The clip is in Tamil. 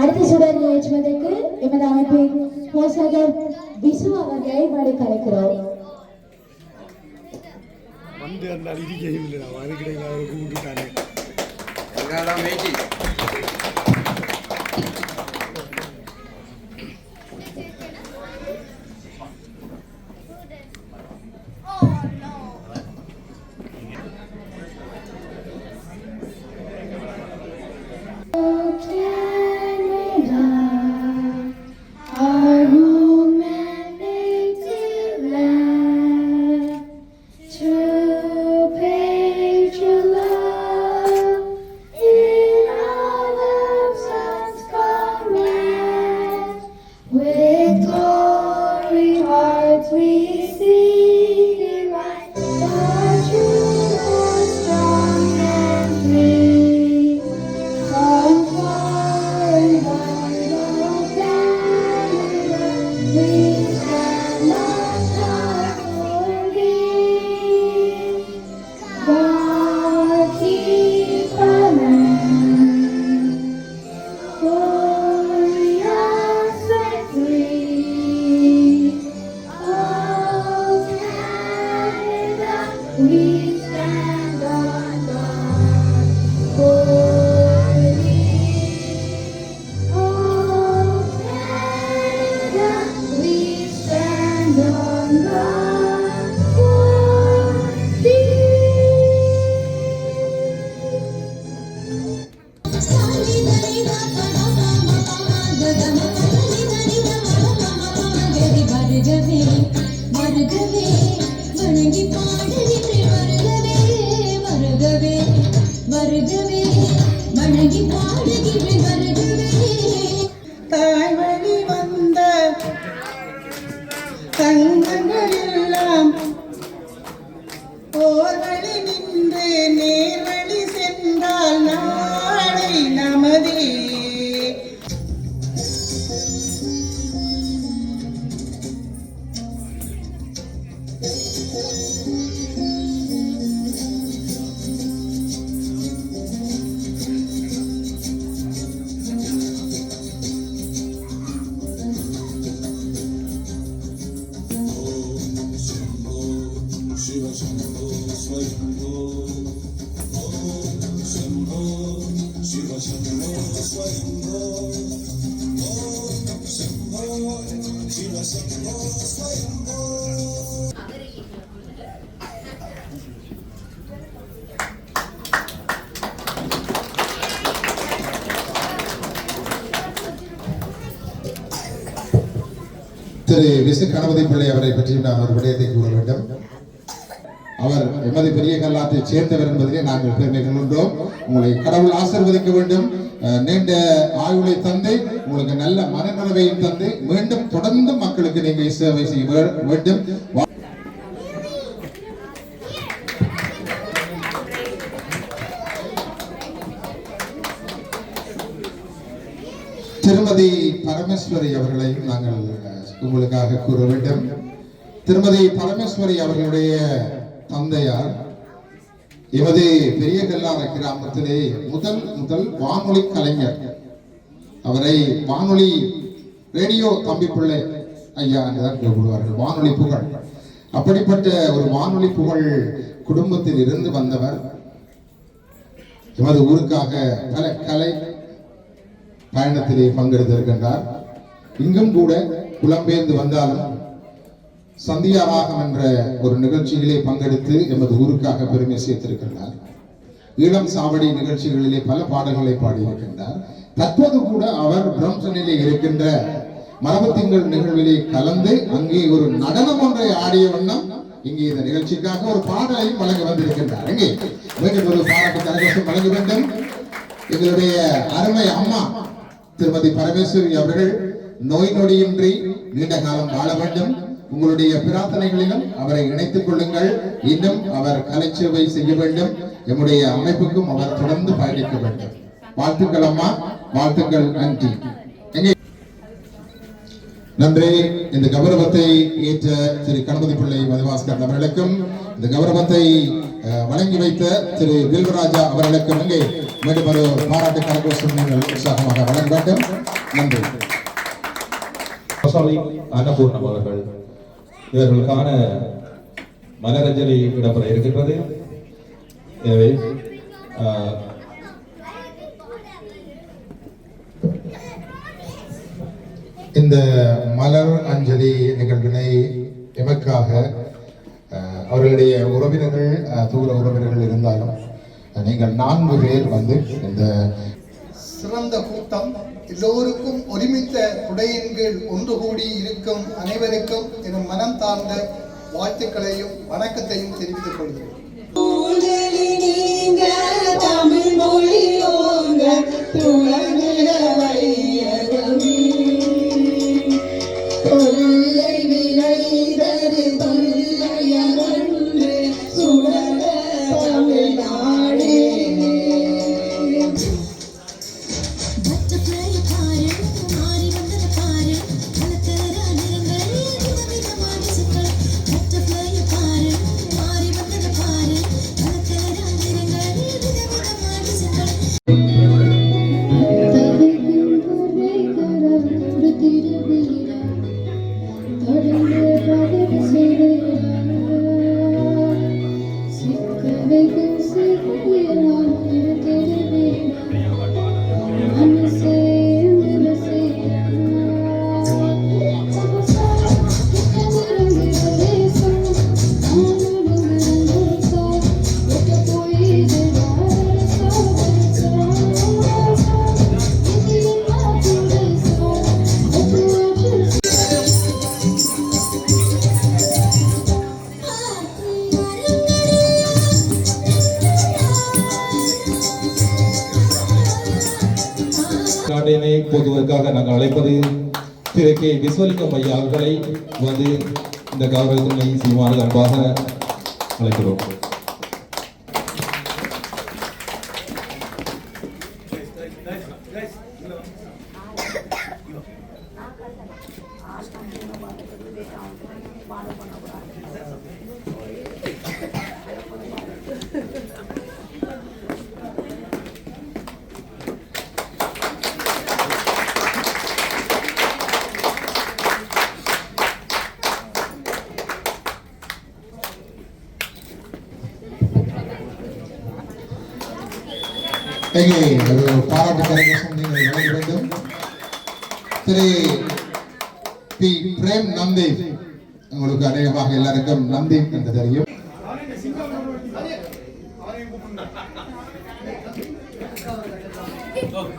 அடுத்த சுடர் நிகழ்ச்சுவதற்கு எமது அமைப்பின் போஷகர் விசு அவர்களை வழி கலைக்கிறோம். வந்து அந்த அடிக்கையும் இல்லை நான் அதுக்கிடையில் Amen. திரு விசு கணபதி பிள்ளை அவரை பற்றி நாம் ஒரு விடயத்தை கூற வேண்டும். அவர் எமது பெரிய கல்லாத்தை சேர்ந்தவர் என்பதிலே நாங்கள் பெருமை கொண்டோம் உங்களை கடவுள் ஆசீர்வதிக்க வேண்டும். நீண்ட ஆயுளை தந்து உங்களுக்கு நல்ல மனநிறைவையும் தந்து. மீண்டும் தொடர்ந்து மக்களுக்கு நீங்கள் சேவை செய்ய வேண்டும். வா- திருமதி பரமேஸ்வரி அவர்களையும் நாங்கள் உங்களுக்காக கூற வேண்டும். திருமதி பரமேஸ்வரி அவர்களுடைய தந்தையார் எமது பெரிய கல்லான கிராமத்திலே முதல் முதல் வானொலி கலைஞர். அவரை வானொலி ரேடியோ தம்பி பிள்ளை ஐயா என்றுதான் கூப்பிடுவார்கள் வானொலி புகழ். அப்படிப்பட்ட ஒரு வானொலி புகழ் குடும்பத்தில் இருந்து வந்தவர் எமது ஊருக்காக பல கலை பயணத்திலே பங்கெடுத்திருக்கின்றார். இங்கும் கூட புலம்பெயர்ந்து வந்தாலும் சந்தியா ராகம் என்ற ஒரு நிகழ்ச்சியிலே பங்கெடுத்து எமது ஊருக்காக பெருமை சேர்த்திருக்கின்றார். ஈழம் சாவடி நிகழ்ச்சிகளிலே பல பாடல்களை பாடியிருக்கின்றார். தற்போது கூட அவர் பிரம்சனிலே இருக்கின்ற மரபத்திங்கள் நிகழ்விலே கலந்து அங்கே ஒரு நடனம் ஒன்றை ஆடிய வண்ணம் இங்கே இந்த நிகழ்ச்சிக்காக ஒரு பாடலையும் வழங்க வந்திருக்கின்றார். இங்கே மீண்டும் ஒரு பாராட்டு கரகோஷம் வழங்க வேண்டும். எங்களுடைய அருமை அம்மா திருமதி பரமேஸ்வரி அவர்கள் நோய் நொடியின்றி நீண்ட காலம் வாழ வேண்டும். உங்களுடைய பிரார்த்தனைகளிலும் அவரை இணைத்துக் கொள்ளுங்கள். இன்னும் அவர் கலைச்சேவை செய்ய வேண்டும். எம்முடைய அமைப்புக்கும் அவர் தொடர்ந்து பயணிக்க வேண்டும். வாழ்த்துக்கள் அம்மா. வாழ்த்துக்கள் நன்றி நன்றி. இந்த கௌரவத்தை ஏற்ற திரு கணபதி பிள்ளை மதிவாஸ்கர் அவர்களுக்கும் இந்த கௌரவத்தை அஹ், வழங்கி வைத்த திரு வில்வராஜா அவர்களுக்கும் இங்கே மீண்டும் ஒரு பாராட்டு கரகோஷம் நீங்கள் உற்சாகமாக வழங்க வேண்டும். நன்றி. அன்னபூர்ணம் அவர்கள். இவர்களுக்கான மலரஞ்சலி இடம்பெற இருக்கின்றது. எனவே இந்த மலர் அஞ்சலி நிகழ்வினை எமக்காக அவர்களுடைய உறவினர்கள் அஹ், தூர உறவினர்கள் இருந்தாலும் நீங்கள் நான்கு பேர் வந்து இந்த சிறந்த கூட்டம். எல்லோருக்கும் ஒருமித்த குடையின் கீழ் ஒன்று கூடி இருக்கும் அனைவருக்கும் என் மனம் தாழ்ந்த வாழ்த்துக்களையும் வணக்கத்தையும் தெரிவித்துக் கொள்கிறேன். நாட்டினை போதுவதற்காக நாங்கள் அழைப்பது திரு கே விஸ்வலிங்கம் ஐயா அவர்களை வந்து இந்த கௌரவத்தினை செய்யுமாறு அன்பாக அழைக்கிறோம் இங்கே ஒரு பாராட்டு கரகோஷம் நீங்கள் வழங்க வேண்டும் திரு பி. பிரேம் நந்தேவ் உங்களுக்கு அநேகமாக எல்லாருக்கும் நந்தேவ் என்று தெரியும்.